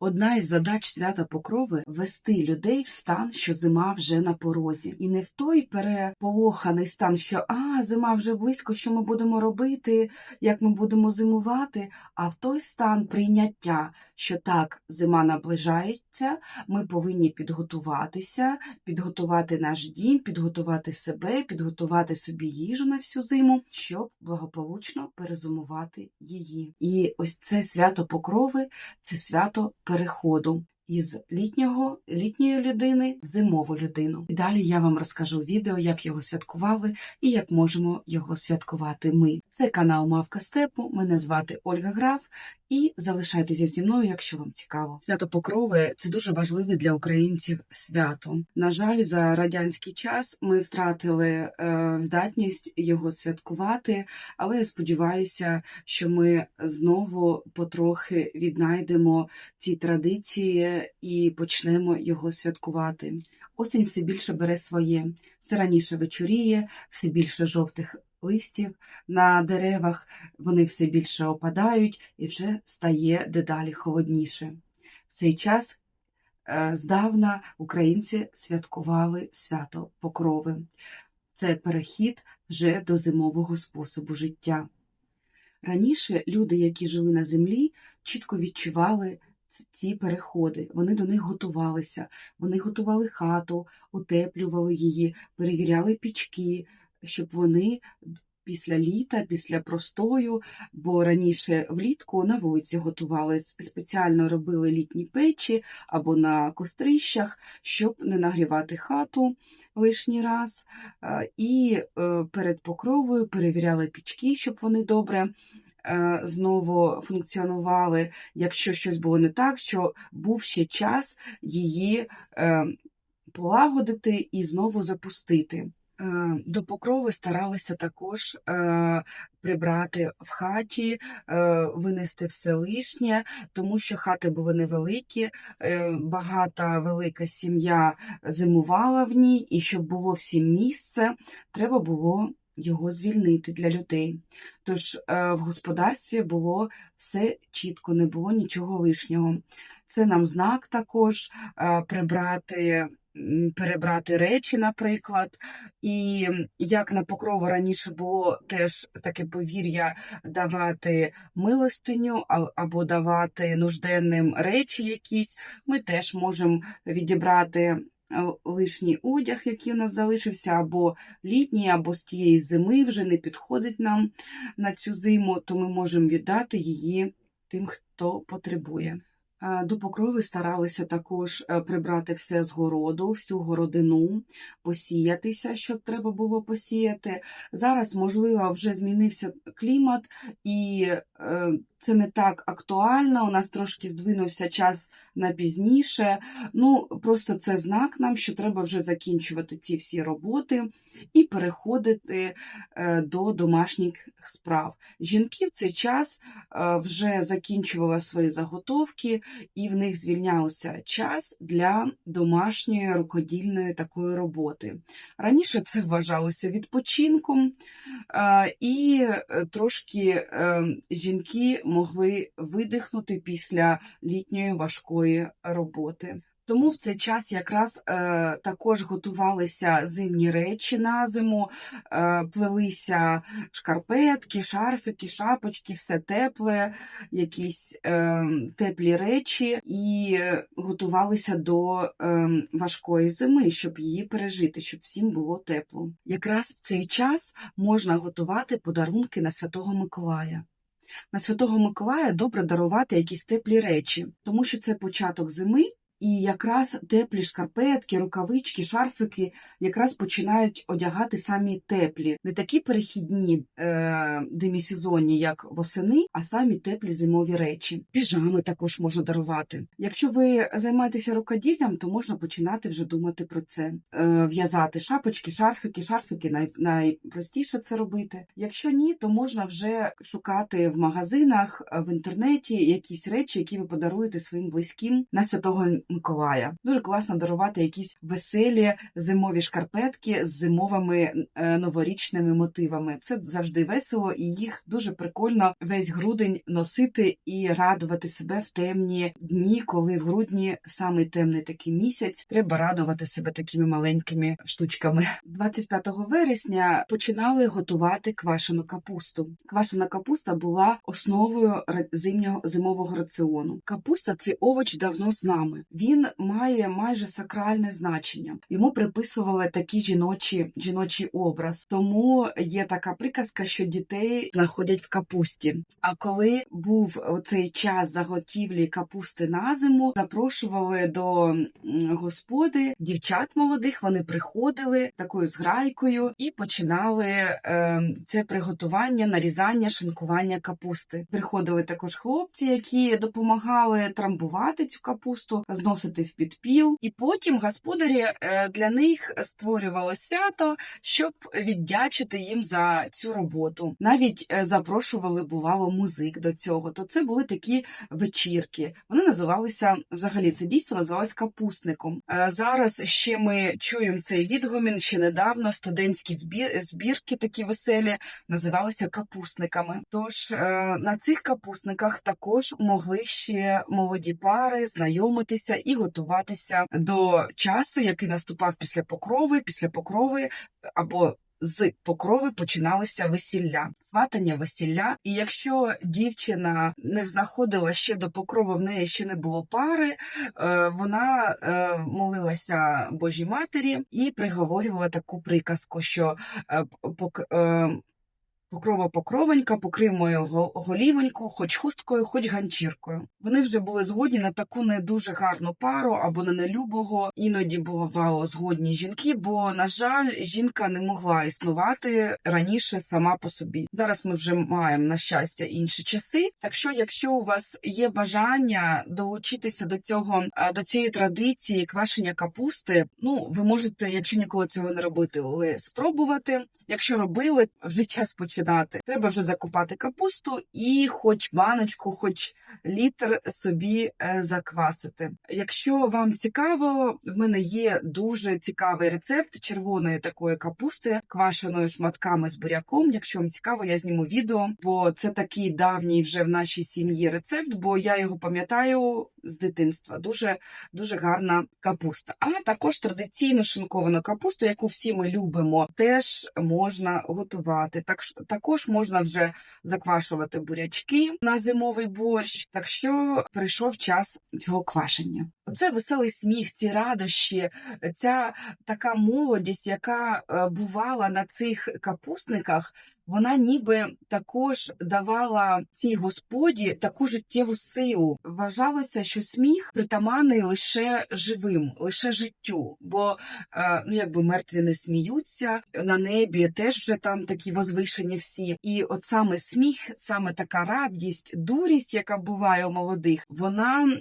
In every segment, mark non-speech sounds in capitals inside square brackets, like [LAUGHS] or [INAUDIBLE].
Одна із задач свята Покрови вести людей в стан, що зима вже на порозі, і не в той переполоханий стан, що а зима вже близько, що ми будемо робити, як ми будемо зимувати, а в той стан прийняття, що так, зима наближається, ми повинні підготуватися, підготувати наш дім, підготувати себе, підготувати собі їжу на всю зиму, щоб благополучно перезимувати її. І ось це свято Покрови це свято переходу із літнього літньої людини в зимову людину. І далі я вам розкажу відео, як його святкували і як можемо його святкувати ми. Це канал Мавка Степу. Мене звати Ольга Граф. І залишайтеся зі мною, якщо вам цікаво. Свято Покрови це дуже важливе для українців свято. На жаль, за радянський час ми втратили е, здатність його святкувати, але я сподіваюся, що ми знову потрохи віднайдемо ці традиції і почнемо його святкувати. Осінь все більше бере своє, все раніше вечоріє, все більше жовтих листів на деревах, вони все більше опадають і вже стає дедалі холодніше. В цей час е, здавна українці святкували свято Покрови. Це перехід вже до зимового способу життя. Раніше люди, які жили на землі, чітко відчували ці переходи. Вони до них готувалися, вони готували хату, утеплювали її, перевіряли пічки, щоб вони після літа, після простою, бо раніше влітку на вулиці готували, спеціально робили літні печі або на кострищах, щоб не нагрівати хату лишній раз. Е, І е, перед покровою перевіряли пічки, щоб вони добре. е, Знову функціонували, якщо щось було не так, що був ще час її полагодити і знову запустити. Е, До покрови старалися також е, прибрати в хаті, е, винести все лишнє, тому що хати були невеликі, е, багата велика сім'я зимувала в ній, і щоб було всім місце, треба було його звільнити для людей. Тож е, в господарстві було все чітко, не було нічого лишнього. Це нам знак також е, прибрати. Перебрати речі, наприклад, і як на покрову раніше було теж таке повір'я давати милостиню або давати нужденним речі якісь, ми теж можемо відібрати е, лишній одяг, який у нас залишився, або літній, або з тієї зими вже не підходить нам на цю зиму, то ми можемо віддати її тим, хто потребує. Е, До покрови старалися також е, прибрати все з городу, всю городину, посіятися, що треба було посіяти. Зараз, можливо, вже змінився клімат, і е, це не так актуально. У нас трошки здвинувся час на пізніше. Ну, просто це знак нам, що треба вже закінчувати ці всі роботи і переходити е, до домашніх справ. Жінки в цей час е, вже закінчували свої заготовки, і в них звільнявся час для домашньої рукодільної такої роботи. Раніше це вважалося відпочинком, е, і трошки жінки могли видихнути після літньої важкої роботи. Тому в цей час якраз е, також готувалися зимні речі на зиму, е, плелися шкарпетки, шарфики, шапочки, все тепле, якісь е, теплі речі, і готувалися до е, важкої зими, щоб її пережити, щоб всім було тепло. Якраз в цей час можна готувати подарунки на Святого Миколая. На Святого Миколая добре дарувати якісь теплі речі, тому що це початок зими, і якраз теплі шкарпетки, рукавички, шарфики якраз починають одягати самі теплі, не такі перехідні е, демісезонні, як восени, а самі теплі зимові речі. Піжами також можна дарувати. Якщо ви займаєтеся рукоділлям, то можна починати вже думати про це. Е, в'язати шапочки, шарфики, шарфики най, найпростіше це робити. Якщо ні, то можна вже шукати в магазинах, е, в інтернеті якісь речі, які ви подаруєте своїм близьким на святого Миколая. Дуже класно дарувати якісь веселі зимові шкарпетки з зимовими е, новорічними мотивами. Це завжди весело, і їх дуже прикольно весь грудень носити і радувати себе в темні дні, коли в грудні самий темний такий місяць. Треба радувати себе такими маленькими штучками. 25 вересня починали готувати квашену капусту. Квашена капуста була основою зимнього зимового раціону. Капуста це овоч давно з нами. Він має майже сакральне значення. Йому приписували такі жіночі жіночий образ. Тому є така приказка, що дітей знаходять в капусті. А коли був оцей час заготівлі капусти на зиму, запрошували до господи дівчат молодих. Вони приходили такою зграйкою і починали е, це приготування, нарізання, шинкування капусти. Приходили також хлопці, які допомагали трамбувати цю капусту, зносити в підпіл, і потім господарі е, для них створювали свято, щоб віддячити їм за цю роботу. Навіть е, запрошували, бувало, музик до цього. То це були такі вечірки. Вони називалися взагалі це дійство називалось капустником. Е, Зараз ще ми чуємо цей відгомін. Ще недавно студентські збірки такі веселі називалися капустниками. Тож на цих капустниках також могли ще молоді пари знайомитися і готуватися до часу, який наступав після покрови. Після покрови або з покрови починалися весілля, сватання весілля. І якщо дівчина не знаходила ще до покрови, в неї ще не було пари, е, вона е, молилася Божій матері і приговорювала таку приказку, що е, Покрова покровонька, покрив мою го- голівоньку, хоч хусткою, хоч ганчіркою. Вони вже були згодні на таку не дуже гарну пару або на нелюбого. Іноді бувало згодні жінки, бо, на жаль, жінка не могла існувати раніше сама по собі. Зараз ми вже маємо на щастя інші часи. Так що, якщо у вас є бажання долучитися до цього до цієї традиції квашення капусти, ну ви можете, якщо ніколи цього не робити, але спробувати. Якщо робили, вже час починати. Треба вже закупати капусту і хоч баночку, хоч літр собі е, заквасити. Якщо вам цікаво, в мене є дуже цікавий рецепт червоної такої капусти, квашеної шматками з буряком. Якщо вам цікаво, я зніму відео, бо це такий давній вже в нашій сім'ї рецепт, бо я його пам'ятаю з дитинства. Дуже дуже гарна капуста. А також традиційну шинковану капусту, яку всі ми любимо, теж можна готувати. Так також можна вже заквашувати бурячки на зимовий борщ. Так що прийшов час цього квашення. Оце веселий сміх, ці радощі, ця така молодість, яка е, бувала на цих капустниках. Вона ніби також давала цій господі таку життєву силу. Вважалося, що сміх притаманний лише живим, лише життю, бо е, ну якби мертві не сміються на небі, теж вже там такі возвишені всі. І от саме сміх, саме така радість, дурість, яка буває у молодих, вона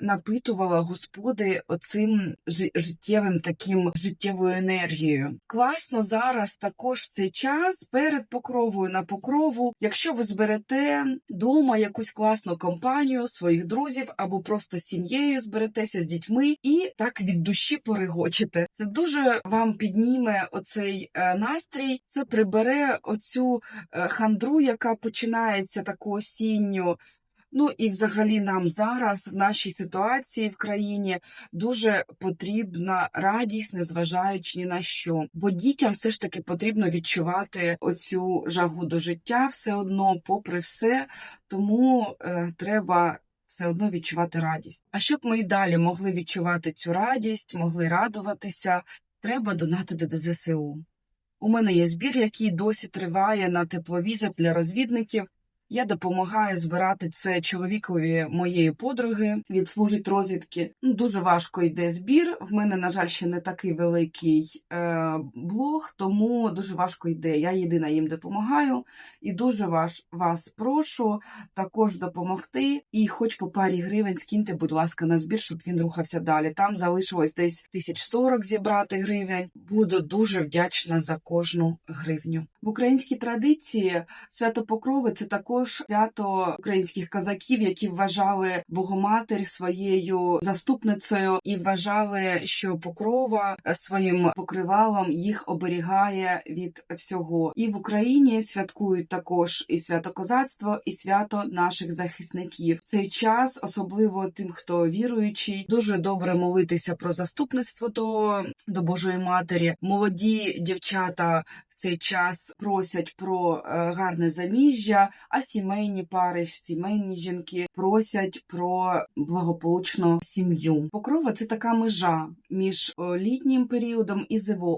напитувала господи оцим життєвим таким життєвою енергією. Класно зараз також цей час перед покровою на покрову. Якщо ви зберете дома якусь класну компанію своїх друзів або просто сім'єю зберетеся з дітьми і так від душі поригочете. Це дуже вам підніме оцей е, настрій. Це прибере оцю е, хандру, яка починається таку осінню. Ну і взагалі нам зараз в нашій ситуації в країні дуже потрібна радість, незважаючи ні на що. Бо дітям все ж таки потрібно відчувати оцю жагу до життя все одно, попри все. Тому е, треба все одно відчувати радість. А щоб ми і далі могли відчувати цю радість, могли радуватися, треба донатити до ЗСУ. У мене є збір, який досі триває на тепловізор для розвідників. Я допомагаю збирати це чоловікові моєї подруги. Відслужить розвідки. Ну дуже важко йде збір. В мене, на жаль, ще не такий великий е, блог, тому дуже важко йде. Я єдина їм допомагаю, і дуже ваш вас прошу також допомогти. І, хоч по парі гривень, скиньте, будь ласка, на збір, щоб він рухався далі. Там залишилось десь 1040 зібрати гривень. Буду дуже вдячна за кожну гривню. В українській традиції свято Покрови це також свято українських козаків, які вважали Богоматір своєю заступницею і вважали, що Покрова своїм покривалом їх оберігає від всього. І в Україні святкують також і свято козацтво, і свято наших захисників. Цей час, особливо тим, хто віруючий, дуже добре молитися про заступництво до, до Божої Матері. Молоді дівчата цей час просять про е, гарне заміжжя, а сімейні пари, сімейні жінки просять про благополучну сім'ю. Покрова це така межа між е, літнім періодом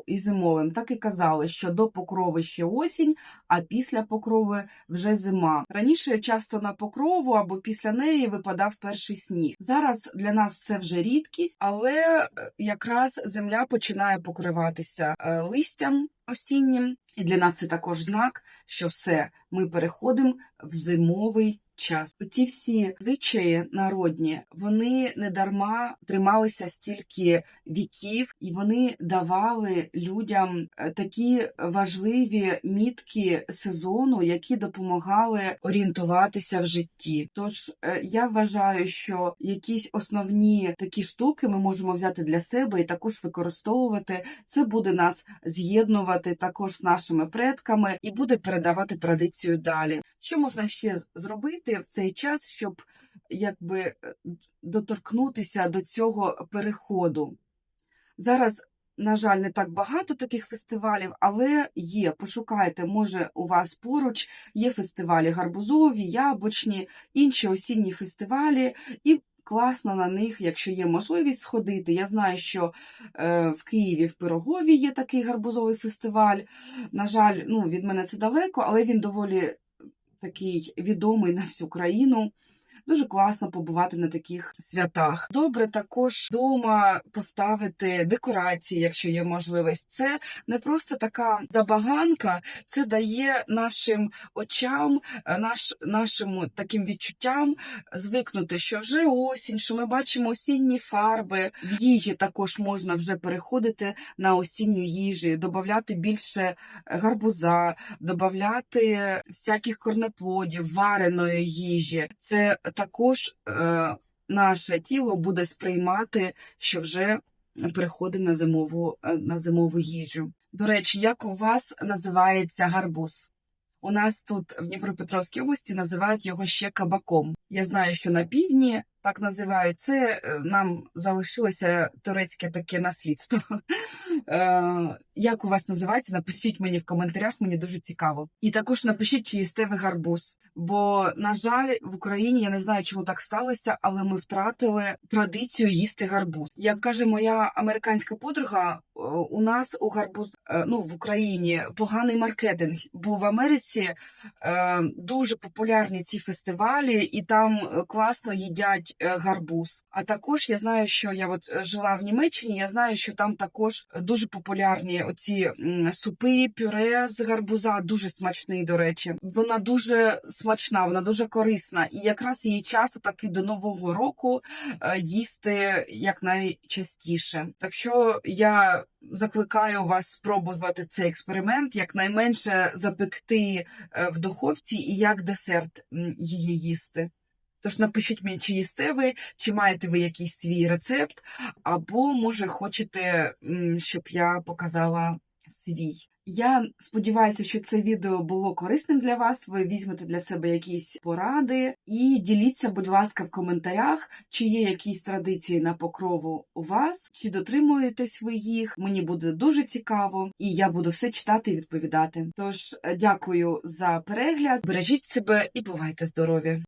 і зимовим. Так і казали, що до покрови ще осінь, а після покрови вже зима. Раніше часто на покрову або після неї випадав перший сніг. Зараз для нас це вже рідкість, але е, якраз земля починає покриватися листям осіннім, і для нас це також знак, що все ми переходимо в зимовий час. Ці всі звичаї народні вони не дарма трималися стільки віків, і вони давали людям е, такі важливі мітки сезону, які допомагали орієнтуватися в житті. Тож е, я вважаю, що якісь основні такі штуки ми можемо взяти для себе і також використовувати. Це буде нас з'єднувати також з нашими предками і буде передавати традицію далі. Що можна ще зробити в цей час, щоб якби е, доторкнутися до цього переходу? Зараз, на жаль, не так багато таких фестивалів, але є. Пошукайте, може, у вас поруч є фестивалі гарбузові, яблучні, інші осінні фестивалі, і класно на них, якщо є можливість сходити. Я знаю, що е, в Києві в Пирогові є такий гарбузовий фестиваль. На жаль, ну, від мене це далеко, але він доволі такий відомий на всю країну. Дуже класно побувати на таких святах. Добре також вдома поставити декорації, якщо є можливість. Це не просто така забаганка, це дає нашим очам, е, наш, нашим таким відчуттям звикнути, що вже осінь, що ми бачимо осінні фарби. В їжі також можна вже переходити на осінню їжі, додати більше гарбуза, додати всяких корнеплодів, вареної їжі. Це також е, наше тіло буде сприймати, що вже переходимо на зимову, е, на зимову їжу. До речі, як у вас називається гарбуз? У нас тут в Дніпропетровській області називають його ще кабаком. Я знаю, що на півдні так називають. Це е, нам залишилося турецьке таке наслідство. [LAUGHS] Е, Як у вас називається? Напишіть мені в коментарях, мені дуже цікаво. І також напишіть, чи їсте ви гарбуз. Бо, на жаль, в Україні я не знаю, чому так сталося, але ми втратили традицію їсти гарбуз. Як каже моя американська подруга, е, у нас у гарбуз ну в Україні поганий маркетинг, бо в Америці е, дуже популярні ці фестивалі, і там е, класно їдять е, гарбуз. А також я знаю, що я от е, жила в Німеччині. Я знаю, що там також дуже популярні оці супи, пюре з гарбуза, дуже смачний, до речі. Вона дуже смачна, вона дуже корисна, і якраз її часу таки до нового року е, їсти якнайчастіше. Так що я закликаю вас спробувати цей експеримент, якнайменше запекти е, в духовці і як десерт її їсти. Тож напишіть мені, чи їсте ви, чи маєте ви якийсь свій рецепт, або, може, хочете, щоб я показала свій. Я сподіваюся, що це відео було корисним для вас. Ви візьмете для себе якісь поради і діліться, будь ласка, в коментарях, чи є якісь традиції на покрову у вас, чи дотримуєтесь ви їх. Мені буде дуже цікаво, і я буду все читати і відповідати. Тож е, дякую за перегляд, бережіть себе і бувайте здорові!